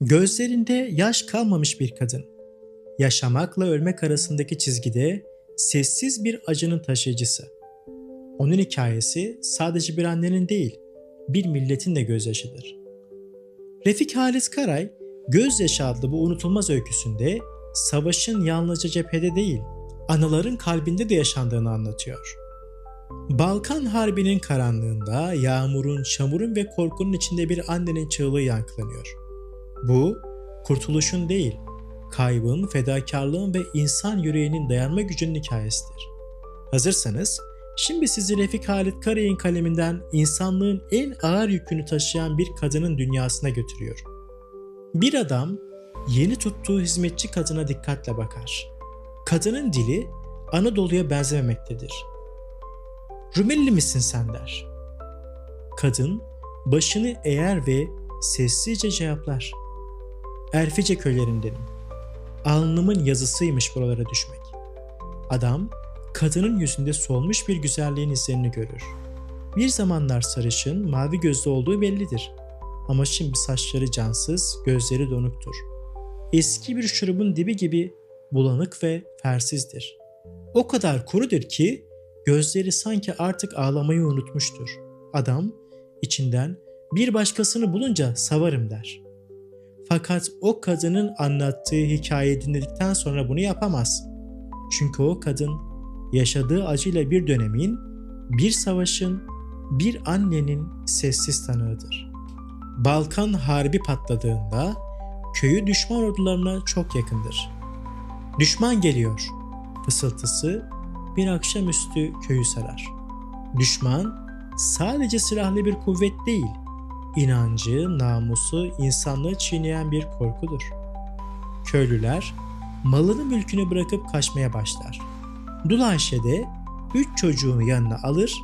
Gözlerinde yaş kalmamış bir kadın. Yaşamakla ölmek arasındaki çizgide sessiz bir acının taşıyıcısı. Onun hikayesi sadece bir annenin değil, bir milletin de gözyaşıdır. Refik Halis Karay, Gözyaşı adlı bu unutulmaz öyküsünde savaşın yalnızca cephede değil, anıların kalbinde de yaşandığını anlatıyor. Balkan Harbi'nin karanlığında yağmurun, çamurun ve korkunun içinde bir annenin çığlığı yankılanıyor. Bu, kurtuluşun değil, kaybın, fedakarlığın ve insan yüreğinin dayanma gücünün hikayesidir. Hazırsanız, şimdi sizi Refik Halit Karay'ın kaleminden insanlığın en ağır yükünü taşıyan bir kadının dünyasına götürüyor. Bir adam yeni tuttuğu hizmetçi kadına dikkatle bakar. Kadının dili Anadolu'ya benzememektedir. Rumeli misin sen der. Kadın başını eğer ve sessizce cevaplar. Erfice köylerindenim. Alnımın yazısıymış buralara düşmek. Adam kadının yüzünde solmuş bir güzelliğin izlerini görür. Bir zamanlar sarışın, mavi gözlü olduğu bellidir. Ama şimdi saçları cansız, gözleri donuktur. Eski bir şurubun dibi gibi bulanık ve fersizdir. O kadar kurudur ki gözleri sanki artık ağlamayı unutmuştur. Adam içinden bir başkasını bulunca savarım der. Fakat o kadının anlattığı hikayeyi dinledikten sonra bunu yapamaz. Çünkü o kadın yaşadığı acıyla bir dönemin, bir savaşın, bir annenin sessiz tanığıdır. Balkan Harbi patladığında köyü düşman ordularına çok yakındır. Düşman geliyor fısıltısı bir akşamüstü köyü sarar. Düşman sadece silahlı bir kuvvet değil, inancı, namusu, insanlığı çiğneyen bir korkudur. Köylüler malını mülkünü bırakıp kaçmaya başlar. Dul Ayşe de 3 çocuğunu yanına alır,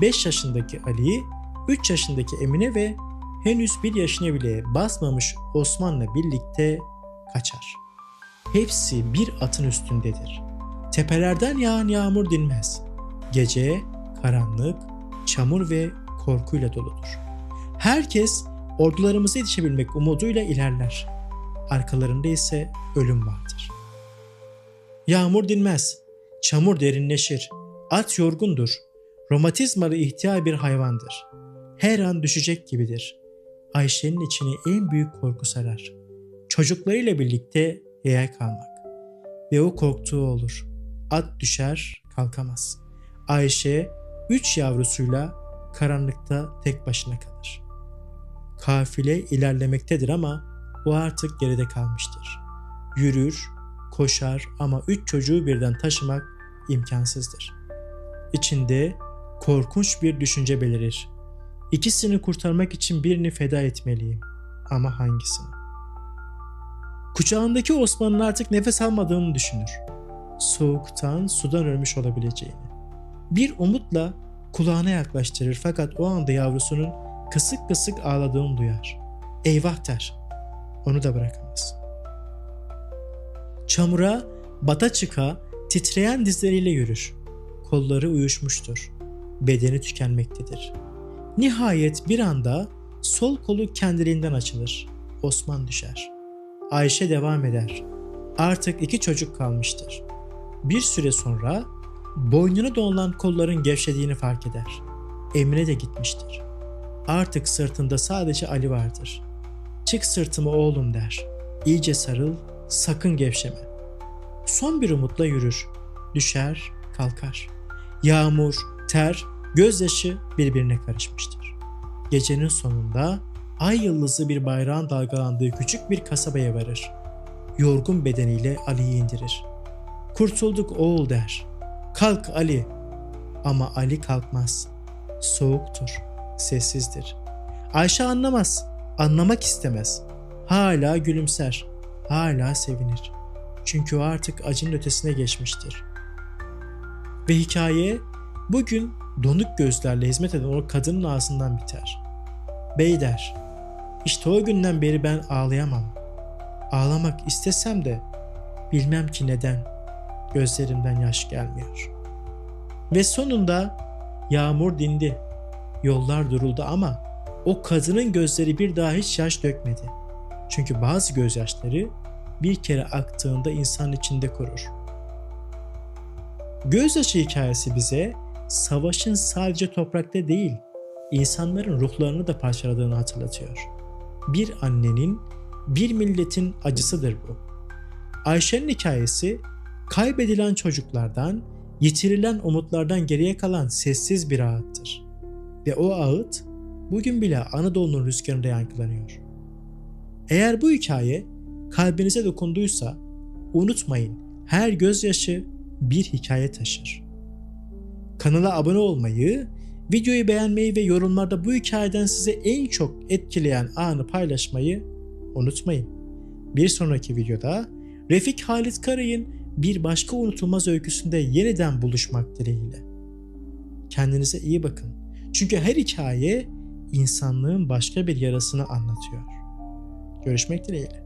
5 yaşındaki Ali'yi, 3 yaşındaki Emine ve henüz 1 yaşına bile basmamış Osman'la birlikte kaçar. Hepsi bir atın üstündedir. Tepelerden yağan yağmur dinmez. Gece karanlık, çamur ve korkuyla doludur. Herkes ordularımıza yetişebilmek umuduyla ilerler. Arkalarında ise ölüm vardır. Yağmur dinmez, çamur derinleşir, at yorgundur, romatizmalı ihtiyar bir hayvandır. Her an düşecek gibidir. Ayşe'nin içini en büyük korku sarar. Çocuklarıyla birlikte yaya kalmak. Ve o korktuğu olur. At düşer, kalkamaz. Ayşe üç yavrusuyla karanlıkta tek başına kalır. Kafile ilerlemektedir ama o artık geride kalmıştır. Yürür, koşar ama üç çocuğu birden taşımak imkansızdır. İçinde korkunç bir düşünce belirir. İkisini kurtarmak için birini feda etmeliyim. Ama hangisini? Kucağındaki Osman'ın artık nefes almadığını düşünür. Soğuktan, sudan ölmüş olabileceğini. Bir umutla kulağına yaklaştırır fakat o anda yavrusunun kısık kısık ağladığını duyar. Eyvah der. Onu da bırakamaz. Çamura, bata çıka, titreyen dizleriyle yürür. Kolları uyuşmuştur. Bedeni tükenmektedir. Nihayet bir anda sol kolu kendiliğinden açılır. Osman düşer. Ayşe devam eder. Artık iki çocuk kalmıştır. Bir süre sonra boynuna dolan kolların gevşediğini fark eder. Emre de gitmiştir. Artık sırtında sadece Ali vardır. Çık sırtıma oğlum der. İyice sarıl, sakın gevşeme. Son bir umutla yürür. Düşer, kalkar. Yağmur, ter, gözyaşı birbirine karışmıştır. Gecenin sonunda ay yıldızı bir bayrağın dalgalandığı küçük bir kasabaya varır. Yorgun bedeniyle Ali'yi indirir. Kurtulduk oğul der. Kalk Ali. Ama Ali kalkmaz. Soğuktur, sessizdir. Ayşe anlamaz, anlamak istemez. Hala gülümser, hala sevinir. Çünkü o artık acının ötesine geçmiştir. Ve hikaye bugün donuk gözlerle hizmet eden o kadının ağzından biter. Bey der, işte o günden beri ben ağlayamam. Ağlamak istesem de bilmem ki neden gözlerimden yaş gelmiyor. Ve sonunda yağmur dindi. Yollar duruldu ama o kadının gözleri bir daha hiç yaş dökmedi. Çünkü bazı gözyaşları bir kere aktığında insan içinde kurur. Gözyaşı hikayesi bize savaşın sadece toprakta değil, insanların ruhlarını da parçaladığını hatırlatıyor. Bir annenin, bir milletin acısıdır bu. Ayşe'nin hikayesi kaybedilen çocuklardan, yitirilen umutlardan geriye kalan sessiz bir ağıttır. Ve o ağıt bugün bile Anadolu'nun rüzgarında yankılanıyor. Eğer bu hikaye kalbinize dokunduysa unutmayın her gözyaşı bir hikaye taşır. Kanala abone olmayı, videoyu beğenmeyi ve yorumlarda bu hikayeden size en çok etkileyen anı paylaşmayı unutmayın. Bir sonraki videoda Refik Halit Karay'ın bir başka unutulmaz öyküsünde yeniden buluşmak dileğiyle. Kendinize iyi bakın. Çünkü her hikaye insanlığın başka bir yarasını anlatıyor. Görüşmek dileğiyle.